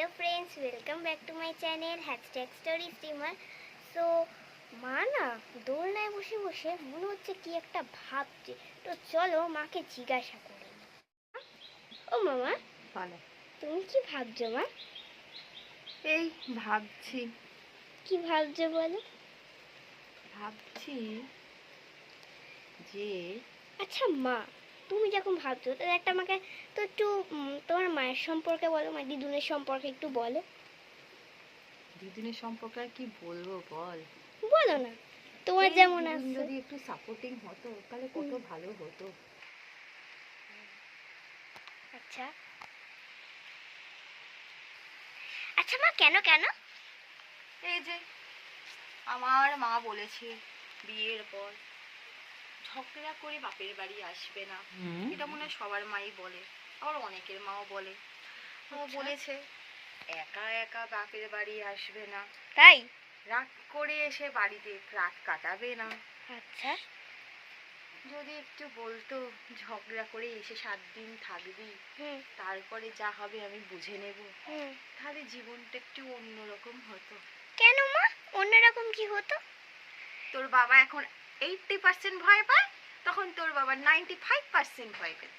Hello friends welcome back to my channel hashtag story steamer so মা না দোলনায় বসে বসে মনে হচ্ছে কি একটা ভাবছে। তো চলো মাকে জিজ্ঞাসা করি। ও মামা বলো। তুমি কি ভাবছ মা? এই ভাবছি। কি ভাবছ বলো? ভাবছি যে আচ্ছা মা তুমি যখন ভাবছ তাহলে একটা আমাকে তো একটু তোমার মায়ের সম্পর্কে বলো মা দিদুনের সম্পর্কে একটু বলো। দিদিনের সম্পর্কে আর কি বলব বল। বলো না তোমার যেমন আছে। যদি একটু সাপোর্টিং হতো তাহলে কত ভালো হতো। আচ্ছা। আচ্ছা মা কেন কেন? এই যে আমার মা বলেছে বিয়ের পর। ঝগড়া করে বাপের বাড়ি আসবে না। এটা মনে হয় সবার মাই বলে আবার অনেকের মাও বলে। ও আচ্ছা। বলেছে একা একা বাপের বাড়ি আসবে না। তাই? রাগ করে এসে বাড়িতে রাত কাটাবে না। আচ্ছা। যদি একটু বলতো ঝগড়া করে এসে সাত দিন থাকবি তারপরে যা হবে আমি বুঝে নেব। তাহলে জীবনটা একটু অন্যরকম হতো। কেন মা? অন্যরকম কি হতো? তোর বাবা এখন এইটটি পার্সেন্ট ভয় পায়? তখন তোর বাবা নাইনটি ফাইভ পার্সেন্ট ভয় পেত